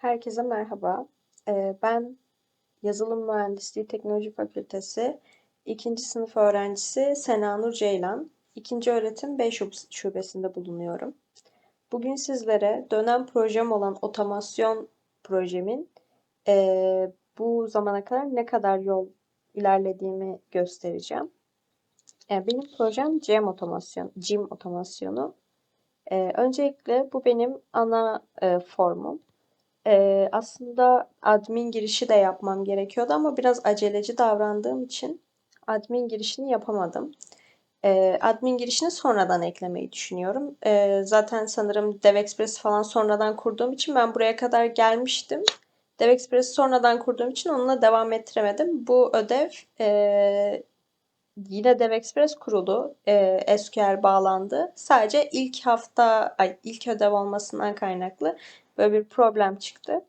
Herkese merhaba. Ee, Ben Yazılım Mühendisliği Teknoloji Fakültesi 2. sınıf öğrencisi Sena Nur Ceylan. 2. öğretim B şub- şubesinde bulunuyorum. Bugün sizlere dönem projem olan otomasyon projemin eee, bu zamana kadar ne kadar yol ilerlediğimi göstereceğim. Ee, Benim projem CM otomasyon, CIM otomasyonu. Ee, Öncelikle bu benim ana e, formum. Ee, aslında admin girişi de yapmam gerekiyordu ama biraz aceleci davrandığım için admin girişini yapamadım. Ee, admin girişini sonradan eklemeyi düşünüyorum. Ee, zaten sanırım DevExpress falan sonradan kurduğum için ben buraya kadar gelmiştim. DevExpress'i sonradan kurduğum için onunla devam ettiremedim. Bu ödev e, yine DevExpress kurulu. E, SQL bağlandı. Sadece ilk hafta, ay ilk ödev olmasından kaynaklı böyle bir problem çıktı.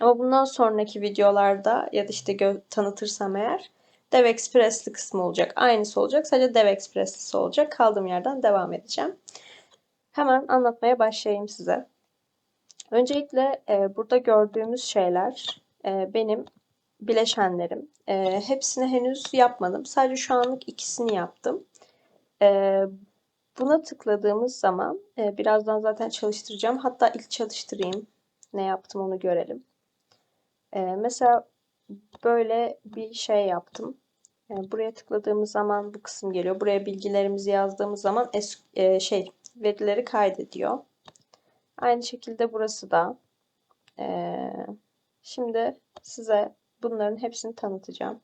Ama bundan sonraki videolarda ya da işte tanıtırsam eğer DevExpress'li kısmı olacak. Aynısı olacak. Sadece DevExpress'lisi olacak. Kaldığım yerden devam edeceğim. Hemen anlatmaya başlayayım size. Öncelikle e, burada gördüğümüz şeyler e, benim bileşenlerim. E, hepsini henüz yapmadım. Sadece şu anlık ikisini yaptım. E, buna tıkladığımız zaman e, birazdan zaten çalıştıracağım. Hatta ilk çalıştırayım. Ne yaptım onu görelim. E, mesela böyle bir şey yaptım. E, buraya tıkladığımız zaman bu kısım geliyor. Buraya bilgilerimizi yazdığımız zaman es e, şey verileri kaydediyor. Aynı şekilde burası da. E, şimdi size bunların hepsini tanıtacağım.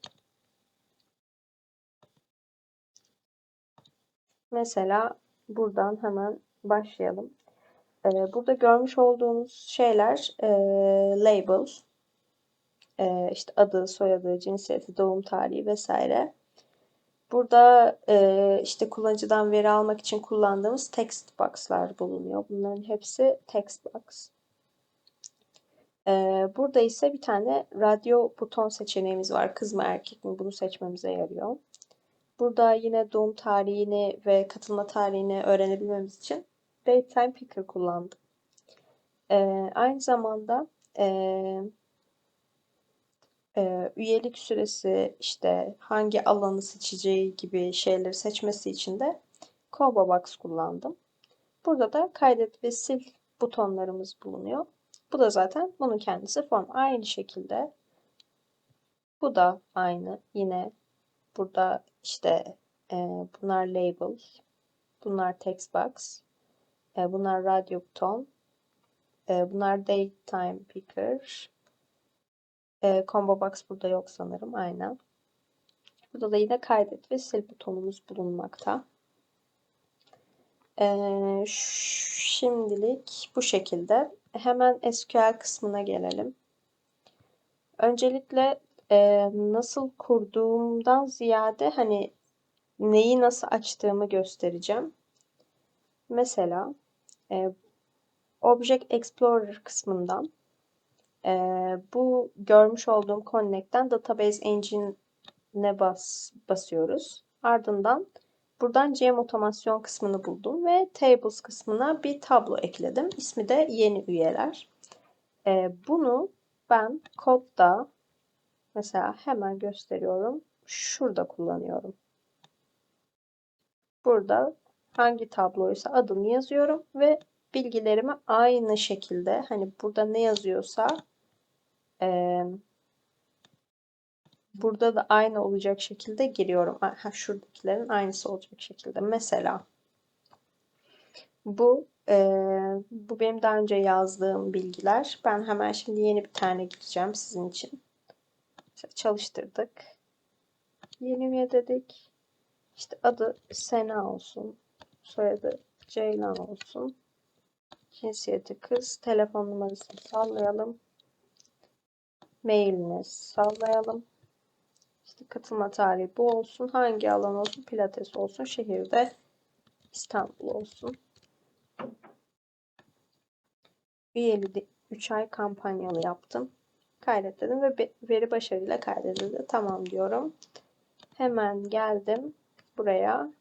Mesela buradan hemen başlayalım. E, burada görmüş olduğunuz şeyler e, label. E, işte adı, soyadı, cinsiyeti, doğum tarihi vesaire. Burada e, işte kullanıcıdan veri almak için kullandığımız text box'lar bulunuyor. Bunların hepsi text box. E, burada ise bir tane radyo buton seçeneğimiz var. Kız mı erkek mi bunu seçmemize yarıyor. Burada yine doğum tarihini ve katılma tarihini öğrenebilmemiz için datetime picker kullandım. E, aynı zamanda e, e, üyelik süresi işte hangi alanı seçeceği gibi şeyleri seçmesi için de combo box kullandım. Burada da kaydet ve sil butonlarımız bulunuyor. Bu da zaten bunun kendisi form. Aynı şekilde bu da aynı. Yine burada işte e, bunlar label, bunlar text box, e, bunlar radio buton, e, bunlar datetime picker, e, combo box burada yok sanırım. Aynen. Burada da yine kaydet ve sil butonumuz bulunmakta. E, şimdilik bu şekilde. Hemen SQL kısmına gelelim. Öncelikle e, nasıl kurduğumdan ziyade hani neyi nasıl açtığımı göstereceğim. Mesela e, Object Explorer kısmından e, bu görmüş olduğum connect'ten Database Engine'e bas, basıyoruz. Ardından buradan CM otomasyon kısmını buldum ve Tables kısmına bir tablo ekledim. İsmi de yeni üyeler. E, bunu ben kodda mesela hemen gösteriyorum. Şurada kullanıyorum. Burada hangi tabloysa adını yazıyorum ve bilgilerimi aynı şekilde hani burada ne yazıyorsa e, burada da aynı olacak şekilde giriyorum. Ha, şuradakilerin aynısı olacak şekilde. Mesela bu e, bu benim daha önce yazdığım bilgiler. Ben hemen şimdi yeni bir tane gireceğim sizin için. Çalıştırdık. Yeni üye dedik. İşte adı Sena olsun. Soyadı Ceylan olsun. Cinsiyeti kız. Telefon numarasını sallayalım. Mailini sallayalım. İşte katılma tarihi bu olsun. Hangi alan olsun? Pilates olsun. Şehirde İstanbul olsun. Üyeli 3 ay kampanyalı yaptım. Kaydet dedim ve veri başarıyla kaydedildi. Tamam diyorum. Hemen geldim buraya.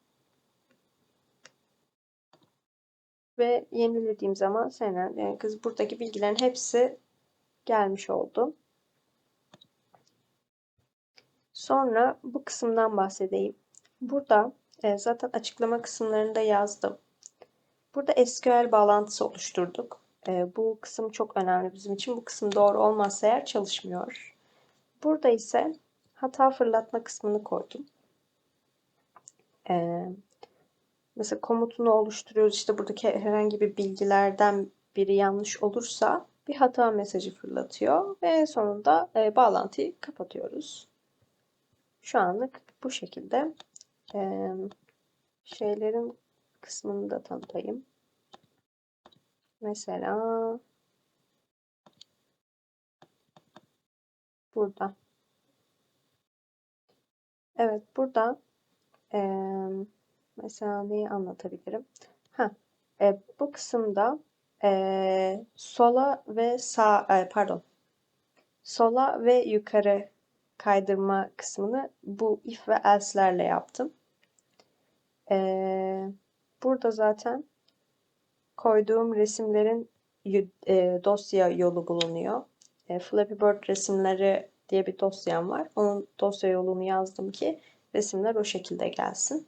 Ve yenilediğim zaman Sena yani kız buradaki bilgilerin hepsi gelmiş oldu. Sonra bu kısımdan bahsedeyim. Burada e, zaten açıklama kısımlarında yazdım. Burada SQL bağlantısı oluşturduk. E, bu kısım çok önemli bizim için. Bu kısım doğru olmazsa eğer çalışmıyor. Burada ise hata fırlatma kısmını koydum. E, mesela komutunu oluşturuyoruz. İşte buradaki herhangi bir bilgilerden biri yanlış olursa bir hata mesajı fırlatıyor ve en sonunda e, bağlantıyı kapatıyoruz. Şu anlık bu şekilde e, şeylerin kısmını da tanıtayım. Mesela burada. Evet burada e, mesela neyi anlatabilirim? Ha, e, bu kısımda e, sola ve sağ e, pardon sola ve yukarı kaydırma kısmını bu if ve else'lerle yaptım. Ee, burada zaten koyduğum resimlerin e, dosya yolu bulunuyor. E, Flappy Bird resimleri diye bir dosyam var. Onun dosya yolunu yazdım ki resimler o şekilde gelsin.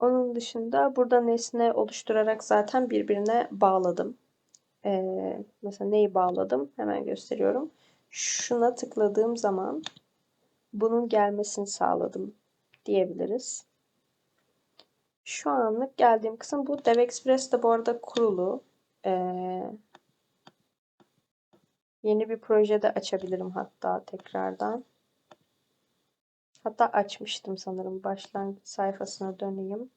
Onun dışında burada nesne oluşturarak zaten birbirine bağladım. Ee, mesela neyi bağladım? Hemen gösteriyorum. Şuna tıkladığım zaman bunun gelmesini sağladım diyebiliriz. Şu anlık geldiğim kısım bu. DevExpress de bu arada kurulu. Ee, yeni bir projede açabilirim hatta tekrardan. Hatta açmıştım sanırım. Başlangıç sayfasına döneyim.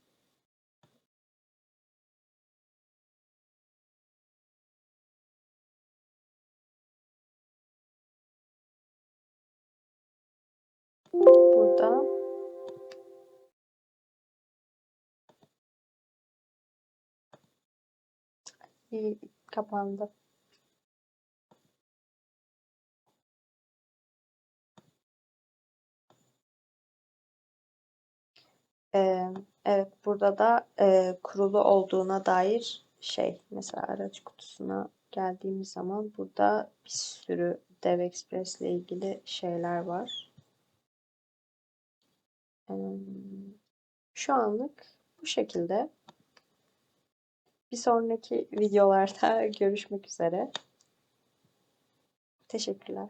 Burada İyi, kapandı. Ee, evet burada da e, kurulu olduğuna dair şey mesela araç kutusuna geldiğimiz zaman burada bir sürü DevExpress ile ilgili şeyler var. Ee, şu anlık bu şekilde. Bir sonraki videolarda görüşmek üzere. Teşekkürler.